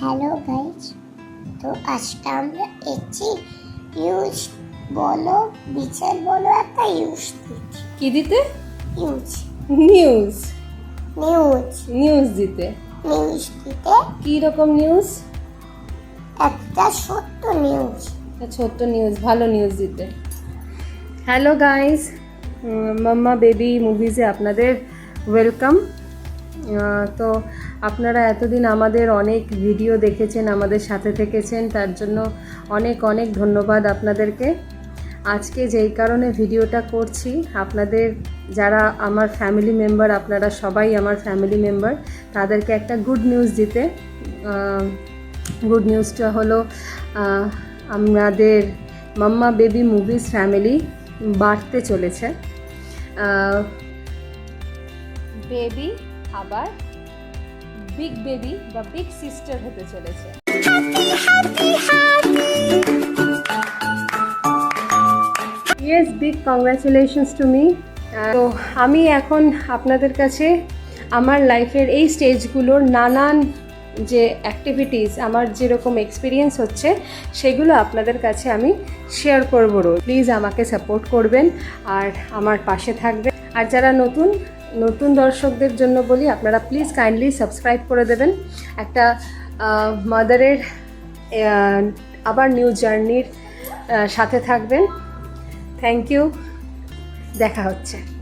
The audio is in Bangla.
Hello guys? তো আজকে আমরা এসেছি ইউজ বলো বিচার বলো একটা ইউজ দিচ্ছি। কি দিতে? ইউজ নিউজ নিউজ নিউজ দিতে। নিউজ দিতে। কি রকম নিউজ একটা সত্য নিউজ একটা ছোট্ট নিউজ ভালো নিউজ দিতে। হ্যালো গাইস মাম্মা বেবি মুভিজে আপনাদের ওয়েলকাম তো আপনারা এতদিন আমাদের অনেক ভিডিও দেখেছেন, আমাদের সাথে থেকেছেন, তার জন্য অনেক অনেক ধন্যবাদ আপনাদেরকে। আজকে যেই কারণে ভিডিওটা করছি, আপনাদের যারা আমার ফ্যামিলি মেম্বার আপনারা সবাই আমার ফ্যামিলি মেম্বার তাদেরকে একটা গুড নিউজ দিতে। গুড নিউজটা হলো আমাদের মাম্মা বেবি মুভিজ ফ্যামিলি বাড়তে চলেছে। বেবি আবার বিগ বেবি বা বিগ সিস্টার হতে চলেছে। Yes big congratulations to me তো আমি এখন আপনাদের কাছে আমার লাইফের এই স্টেজগুলোর নানান যে অ্যাক্টিভিটিস আমার যেরকম এক্সপিরিয়েন্স হচ্ছে, সেগুলো আপনাদের কাছে আমি শেয়ার করব রোজ। প্লিজ আমাকে সাপোর্ট করবেন আর আমার পাশে থাকবেন। আর যারা নতুন নতুন দর্শকদের জন্য বলি, আপনারা প্লিজ কাইন্ডলি সাবস্ক্রাইব করে দেবেন। একটা মাদারের আবার নিউ জার্নির সাথে থাকবেন। থ্যাংক ইউ দেখা হচ্ছে।